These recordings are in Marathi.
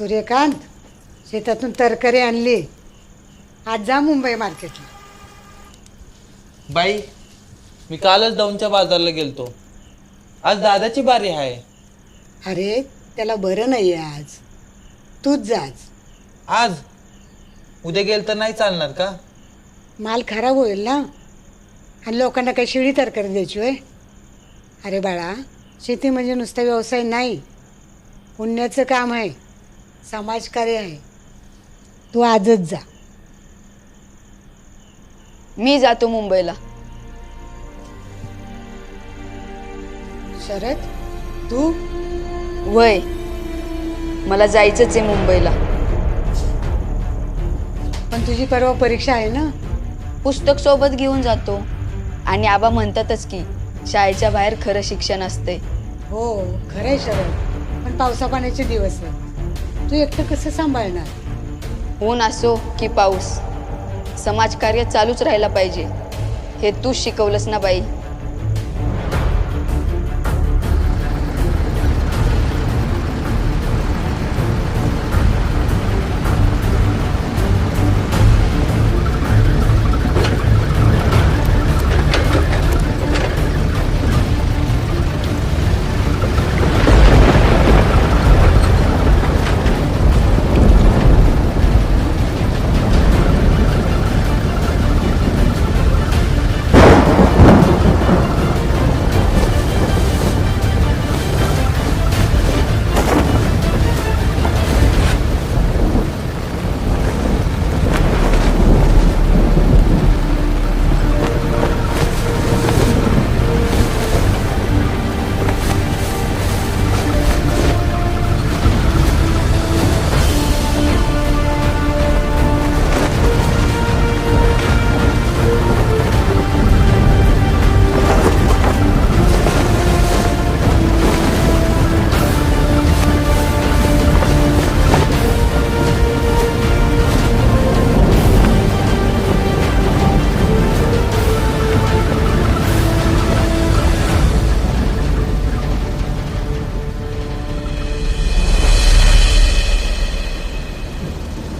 सूर्यकांत शेतातून तरकारी आणली. आज जा मुंबई मार्केटला. बाई मी कालच दौंडच्या बाजारला गेलतो. आज दादाची बारी आहे. अरे त्याला बरं नाही आहे आज. तूच जाच आज? उद्या गेल तर नाही चालणार का? माल खराब होईल ना? आणि लोकांना काही शिळी तरकारी द्यायची होय? अरे बाळा शेती म्हणजे नुसता व्यवसाय नाही. पुण्याचं काम आहे. समाजकार्य आहे तू आजच जा. मी जातो मुंबईला. शरद तू? वय. मला जायचंच आहे मुंबईला. पण तुझी परवा परीक्षा आहे ना? पुस्तक सोबत घेऊन जातो. आणि आबा म्हणतातच की शाळेच्या बाहेर खरं शिक्षण असते हो खरंय शरद. पण पावसा पाण्याचे दिवस आहेत. तू एकटं कसं सांभाळणार? ऊन असो की पाऊस समाजकार्य चालूच राहायला पाहिजे. हे तू शिकवलंस ना बाई.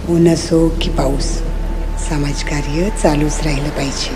ऊन असो की पाऊस समाजकार्य चालूच राहिलं पाहिजे.